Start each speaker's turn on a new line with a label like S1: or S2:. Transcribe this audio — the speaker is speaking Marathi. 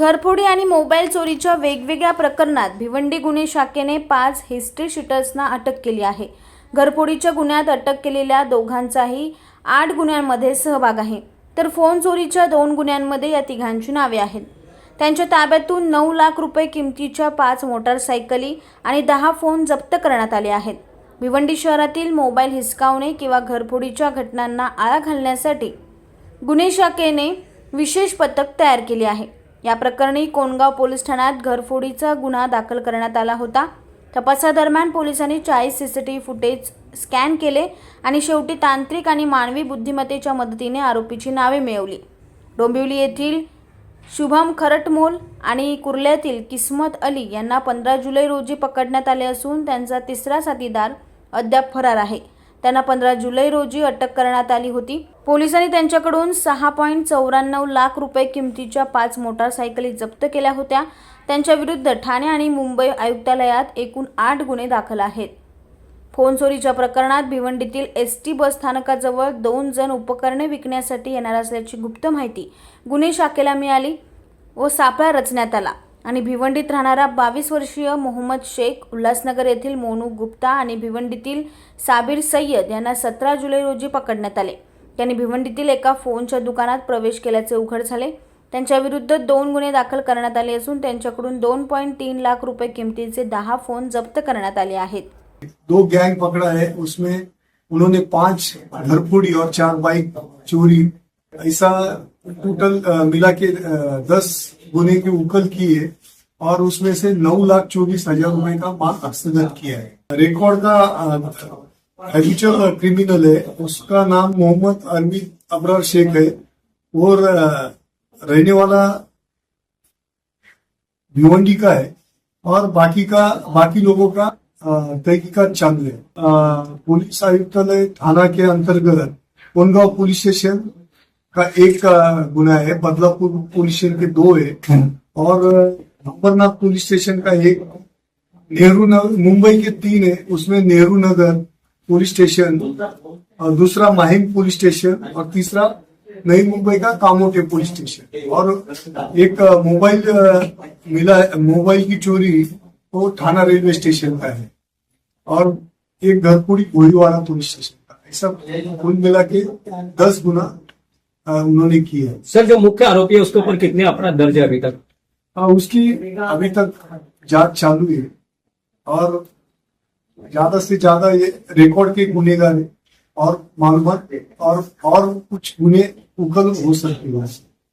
S1: घरफोडी आणि मोबाईल चोरीच्या वेगवेगळ्या प्रकरणात भिवंडी गुन्हे शाखेने पाच हिस्ट्री शीटर्सना अटक केली आहे. घरफोडीच्या गुन्ह्यात अटक केलेल्या दोघांचाही आठ गुन्ह्यांमध्ये सहभाग आहे. तर फोन चोरीच्या दोन गुन्ह्यांमध्ये या तिघांची नावे आहेत. त्यांच्या ताब्यातून नऊ लाख रुपये किमतीच्या पाच मोटारसायकली आणि दहा फोन जप्त करण्यात आले आहेत. भिवंडी शहरातील मोबाईल हिसकावणे किंवा घरफोडीच्या घटनांना आळा घालण्यासाठी गुन्हे शाखेने विशेष पथक तयार केले आहे. या प्रकरणी कोणगाव पोलीस ठाण्यात घरफोडीचा गुन्हा दाखल करण्यात आला होता. तपासादरम्यान पोलिसांनी चाळीस C C T V footage scan केले आणि शेवटी तांत्रिक आणि मानवी बुद्धिमत्तेच्या मदतीने आरोपीची नावे मिळवली. डोंबिवली येथील शुभम खरटमोल आणि कुर्ल्यातील किस्मत अली यांना पंधरा जुलै रोजी पकडण्यात आले असून त्यांचा तिसरा साथीदार अद्याप फरार आहे. त्यांना पंधरा जुलै रोजी अटक करण्यात आली होती. पोलिसांनी त्यांच्याकडून सहा पॉईंट चौऱ्याण्णव लाख रुपये किमतीच्या पाच मोटारसायकली जप्त केल्या होत्या. त्यांच्या विरुद्ध ठाणे आणि मुंबई आयुक्तालयात एकूण आठ गुन्हे दाखल आहेत. फोन चोरीच्या प्रकरणात भिवंडीतील एस टी बस स्थानकाजवळ दोन जण उपकरणे विकण्यासाठी येणार असल्याची गुप्त माहिती गुन्हे शाखेला मिळाली व सापळा रचण्यात आला. आणि भिवंडीत राहणारा बावीस वर्षीय मोहम्मद शेख उल्हासनगर येथील मोनू गुप्ता आणि भिवंडीतील साबिर सय्यद यांना सतरा जुलै रोजी पकडण्यात आले. त्यांनी भिवंडीतील एका फोनच्या दुकानात प्रवेश केल्याचे उघड झाले. त्यांच्या विरुद्ध दोन गुन्हे दाखल करण्यात आले असून त्यांच्याकडून दोन पॉईंट तीन लाख रुपये किमतीचे दहा फोन जप्त करण्यात आले आहेत.
S2: दो गैंग पकड़ा है उसमें उन्होंने पांच घरफोड़ी और चार बाइक चोरी ऐसा टोटल मिला के दस गुने की उकल की है और उसमें से नौ लाख चौबीस हज़ार रुपए का माल हस्तगत किया है। रिकॉर्ड का हैबिचुअल क्रिमिनल है, उसका नाम मोहम्मद अरबी अबरार शेख है। और रहने वाला भिवंडी का है और बाकी का, बाकी लोगों का तहकीकात चालू है। पुलिस आयुक्तालय थाना के अंतर्गत कोनगांव पुलिस स्टेशन का एक गुना है बदलापुर पुलिस स्टेशन के दो है। और अंबरनाथ पुलिस स्टेशन का एक नेहरू नगर मुंबई के तीन है उसमें नेहरू नगर पुलिस स्टेशन और दूसरा माहिम पुलिस स्टेशन और तीसरा नई मुंबई का कामोटे पुलिस स्टेशन और एक मोबाइल मिला है मोबाइल की चोरी वो थाना रेलवे स्टेशन का है। और एक घरपुड़ी गोलीवाड़ा पुलिस स्टेशन का ऐसा कुल मिला के दस गुना उन्होंने की है।
S3: सर जो मुख्य आरोपी है उसके ऊपर कितने अपराध दर्ज है अभी तक?
S2: आ, उसकी अभी तक जाँच चालू है। और ज़्यादा से ज़्यादा ये रिकॉर्ड के गुनेगार है। और मालूम और और कुछ गुने उगल हो सकती है।